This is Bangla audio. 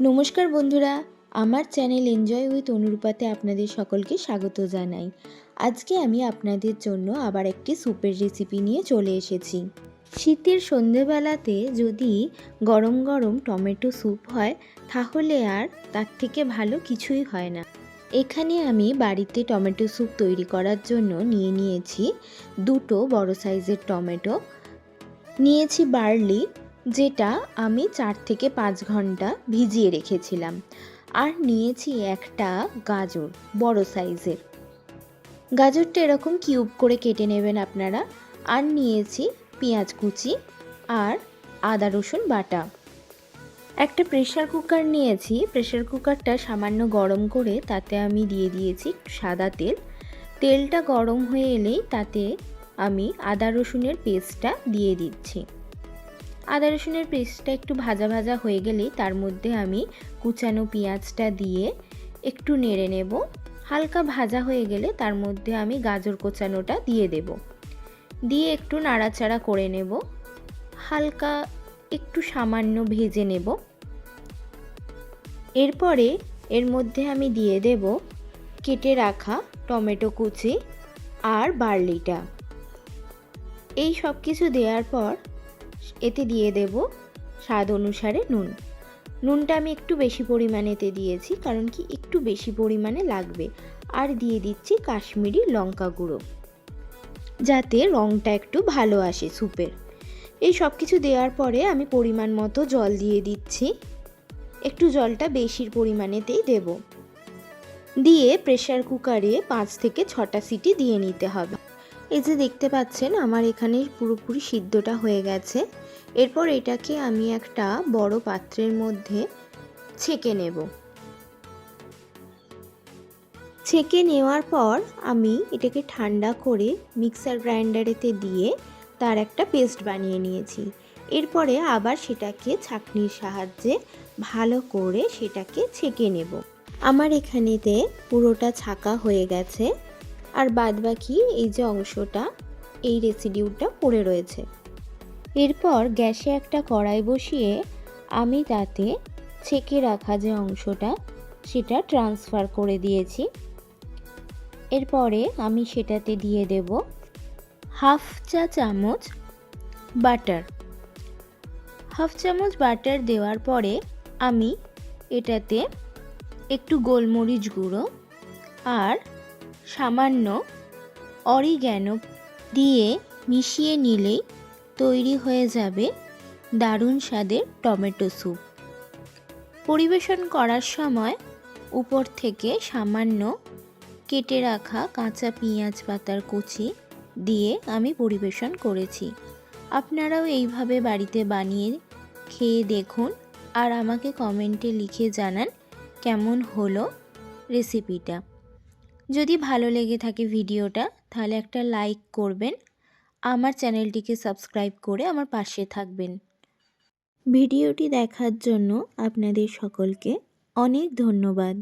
নমস্কার বন্ধুরা, আমার চ্যানেল এনজয় উইথ অনুরূপাতে আপনাদের সকলকে স্বাগত জানাই। আজকে আমি আপনাদের জন্য আবার একটি স্যুপের রেসিপি নিয়ে চলে এসেছি। শীতের সন্ধেবেলাতে যদি গরম গরম টমেটো স্যুপ হয়, তাহলে আর তার থেকে ভালো কিছুই হয় না। এখানে আমি বাড়িতে টমেটো স্যুপ তৈরি করার জন্য নিয়ে নিয়েছি দুটো বড় সাইজের টমেটো। নিয়েছি বার্লি যেটা আমি চার থেকে পাঁচ ঘণ্টা ভিজিয়ে রেখেছিলাম। আর নিয়েছি একটা গাজর, বড় সাইজের। গাজরটা এরকম কিউব করে কেটে নেবেন আপনারা। আর নিয়েছি পেঁয়াজ কুচি আর আদা রসুন বাটা। একটা প্রেশার কুকার নিয়েছি। প্রেশার কুকারটা সামান্য গরম করে তাতে আমি দিয়ে দিয়েছি সাদা তেল। তেলটা গরম হয়ে এলেই তাতে আমি আদা রসুনের পেস্টটা দিয়ে দিচ্ছি। আদা রসুনের পেস্টটা একটু ভাজা ভাজা হয়ে গেলেই তার মধ্যে আমি কুচানো পেঁয়াজটা দিয়ে একটু নেড়ে নেব। হালকা ভাজা হয়ে গেলে তার মধ্যে আমি গাজর কোচানোটা দিয়ে দেব। দিয়ে একটু নাড়াচাড়া করে নেব। হালকা একটু সামান্য ভেজে নেব। এরপরে এর মধ্যে আমি দিয়ে দেব কেটে রাখা টমেটো কুচি আর বার্লিটা। এই সব কিছু দেওয়ার পর এতে দিয়ে দেব স্বাদ অনুসারে নুন। নুনটা আমি একটু বেশি পরিমাণেতে দিয়েছি, কারণ কি একটু বেশি পরিমাণে লাগবে। আর দিয়ে দিচ্ছি কাশ্মীরি লঙ্কা গুঁড়ো। যাতে রঙটা একটু ভালো আসে স্যুপের। এই সব কিছু দেওয়ার পরে আমি পরিমাণ মতো জল দিয়ে দিচ্ছি। একটু জলটা বেশির পরিমাণেতেই দেব। দিয়ে প্রেশার কুকারে পাঁচ থেকে ছটা সিটি দিয়ে নিতে হবে। এই যে দেখতে পাচ্ছেন, আমার এখানে পুরোপুরি সিদ্ধটা হয়ে গেছে। এরপর এটাকে আমি একটা বড় পাত্রের মধ্যে ছেঁকে নেব। ছেঁকে নেওয়ার পর আমি এটাকে ঠান্ডা করে মিক্সার গ্রাইন্ডারেতে দিয়ে তার একটা পেস্ট বানিয়ে নিয়েছি। এরপরে আবার সেটাকে ছাঁকনির সাহায্যে ভালো করে সেটাকে ছেঁকে নেব। আমার এখানেতে পুরোটা ছাকা হয়ে গেছে। আর বাদবাকি এই যে অংশটা, এই রেসিডিউটা পড়ে রয়েছে। এরপর গ্যাসে একটা কড়াই বসিয়ে আমি তাতে ছেঁকে রাখা যে অংশটা, সেটা ট্রান্সফার করে দিয়েছি। এরপরে আমি সেটাতে দিয়ে দেব হাফ চা চামচ বাটার হাফ চামচ বাটার দেওয়ার পরে আমি এটাতে একটু গোলমরিচ গুঁড়ো আর সামান্য অরিগ্যানো দিয়ে মিশিয়ে নিলেই তৈরি হয়ে যাবে দারুণ স্বাদের টমেটো স্যুপ। পরিবেশন করার সময় উপর থেকে সামান্য কেটে রাখা কাঁচা পেঁয়াজ পাতার কুচি দিয়ে আমি পরিবেশন করেছি। আপনারাও এইভাবে বাড়িতে বানিয়ে খেয়ে দেখুন আর আমাকে কমেন্টে লিখে জানান কেমন হলো রেসিপিটা। যদি ভালো লেগে থাকে ভিডিওটা, তাহলে একটা লাইক করবেন। আমার চ্যানেলটিকে সাবস্ক্রাইব করে আমার পাশে থাকবেন। ভিডিওটি দেখার জন্য আপনাদের সকলকে অনেক ধন্যবাদ।